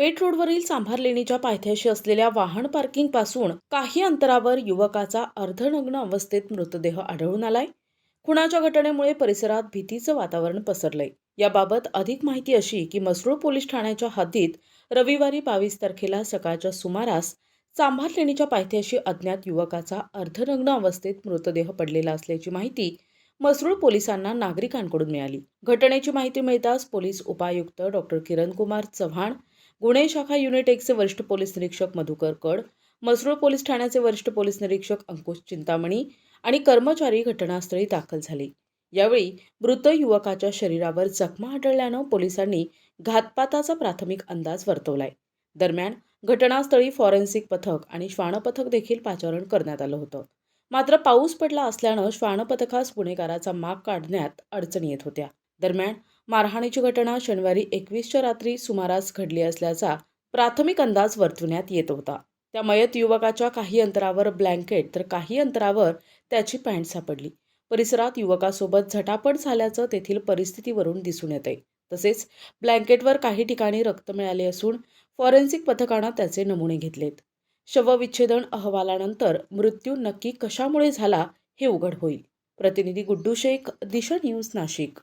पेठ रोडवरील सांभार लेणीच्या पायथ्याशी असलेल्या वाहन पार्किंगपासून काही अंतरावर युवकाचा अर्धनग्न अवस्थेत मृतदेह आढळून आलाय. खुणाच्या घटनेमुळे परिसरात भीतीचं वातावरण पसरलंय. याबाबत अधिक माहिती अशी की मसरूळ पोलीस ठाण्याच्या हद्दीत रविवारी बावीस तारखेला सकाळच्या सुमारास सांभार लेणीच्या पायथ्याशी अज्ञात युवकाचा अर्धनग्न अवस्थेत मृतदेह पडलेला असल्याची माहिती मसरूळ पोलिसांना नागरिकांकडून मिळाली. घटनेची माहिती मिळताच पोलीस उपायुक्त डॉक्टर किरणकुमार चव्हाण गुन्हे शाखा युनिट एकचे वरिष्ठ पोलीस निरीक्षक मधुकर कड मसरूळ पोलीस ठाण्याचे वरिष्ठ पोलीस निरीक्षक अंकुश चिंतामणी आणि कर्मचारी घटनास्थळी दाखल झाले. यावेळी मृत युवकाच्या शरीरावर जखमा आढळल्यानं पोलिसांनी घातपाताचा प्राथमिक अंदाज वर्तवलाय. दरम्यान घटनास्थळी फॉरेन्सिक पथक आणि श्वानपथक देखील पाचारण करण्यात आलं होतं. मात्र पाऊस पडला असल्यानं श्वानपथकास गुन्हेगाराचा माग काढण्यात अडचणी येत होत्या. दरम्यान मारहाणीची घटना शनिवारी एकवीसच्या रात्री सुमारास घडली असल्याचा प्राथमिक अंदाज वर्तवण्यात येत होता. त्या मयत युवकाच्या काही अंतरावर ब्लँकेट तर काही अंतरावर त्याची पॅन्ट सापडली. परिसरात युवकासोबत झटापट झाल्याचं तेथील परिस्थितीवरून दिसून येते. तसेच ब्लँकेटवर काही ठिकाणी रक्त मिळाले असून फॉरेन्सिक पथकानं त्याचे नमुने घेतलेत. शवविच्छेदन अहवालानंतर मृत्यू नक्की कशामुळे झाला हे उघड होईल. प्रतिनिधी गुड्डू शेख दिशा न्यूज नाशिक.